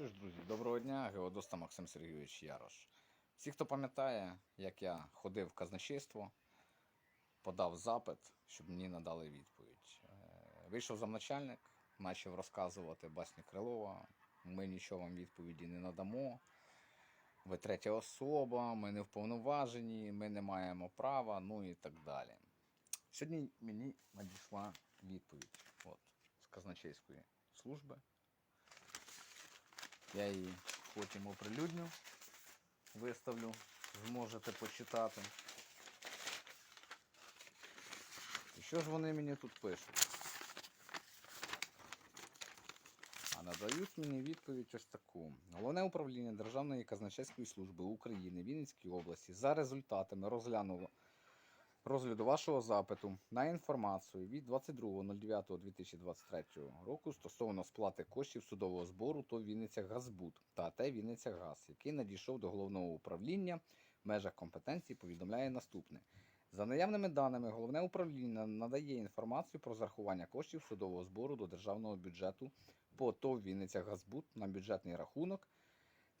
Що ж, друзі, доброго дня, Геодоста Максим Сергійович Ярош. Всі, хто пам'ятає, як я ходив в казначейство, подав запит, щоб мені надали відповідь. Е, Вийшов замначальник, почав розказувати басні Крилова. Ми нічого вам відповіді не надамо. Ви третя особа, ми не вповноважені, ми не маємо права, ну і так далі. Сьогодні мені надійшла відповідь от, з казначейської служби. Я її потім оприлюдню, виставлю, зможете почитати. І що ж вони мені тут пишуть? А надають мені відповідь ось таку. Головне управління Державної казначейської служби України Вінницькій області за результатами розглянуло розгляду вашого запиту на інформацію від 22.09.2023 року стосовно сплати коштів судового збору ТОВ Вінниця Газбуд та АТ Вінниця Газ, який надійшов до головного управління в межах компетенції, повідомляє наступне. За наявними даними, головне управління надає інформацію про зарахування коштів судового збору до державного бюджету по ТОВ Вінниця Газбуд на бюджетний рахунок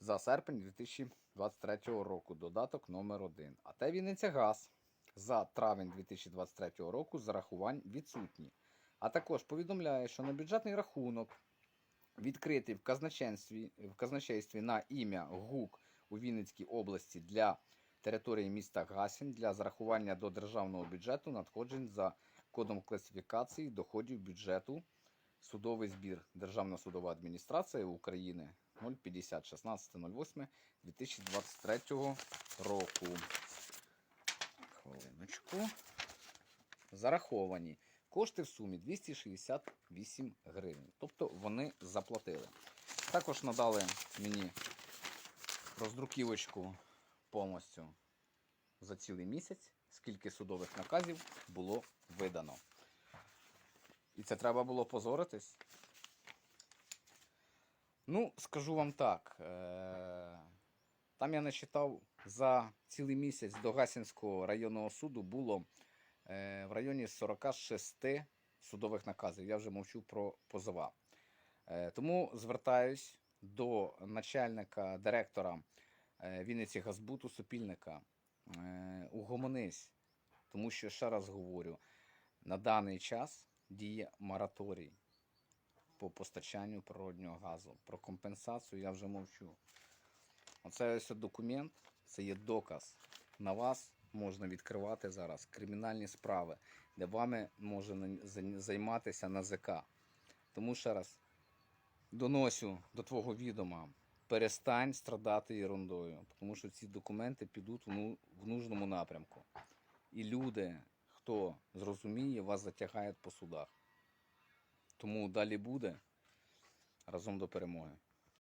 за серпень 2023 року. Додаток номер 1 АТ Вінниця Газ за травень 2023 року зарахувань відсутні. А також повідомляє, що на бюджетний рахунок, відкритий в казначействі, в казначействі на ім'я ГУК у Вінницькій області для території міста Гасін для зарахування до державного бюджету надходжень за кодом класифікації доходів бюджету судовий збір Державна судова адміністрація України 050 16 08 2023 року. Хвилиночку. Зараховані. Кошти в сумі 268 гривень. Тобто вони заплатили. Також надали мені роздруківочку повністю за цілий місяць, скільки судових наказів було видано. І це треба було позоритись. Ну, скажу вам так. Е- там я насчитав за цілий місяць до Гасінського районного суду було е, в районі 46 судових наказів. Я вже мовчу про позова. Е, тому звертаюсь до начальника директора е, Вінниці Газбуту Супільника. Угомонись, тому що ще раз говорю: на даний час діє мораторій по постачанню природнього газу. Про компенсацію я вже мовчу. Оце ось документ, це є доказ. На вас можна відкривати зараз кримінальні справи, де вами може займатися НАЗК. Тому ще раз доносю до твого відома. Перестань страдати ерундою, тому що ці документи підуть ну- в нужному напрямку. І люди, хто зрозуміє, вас затягають по судах. Тому далі буде разом до перемоги.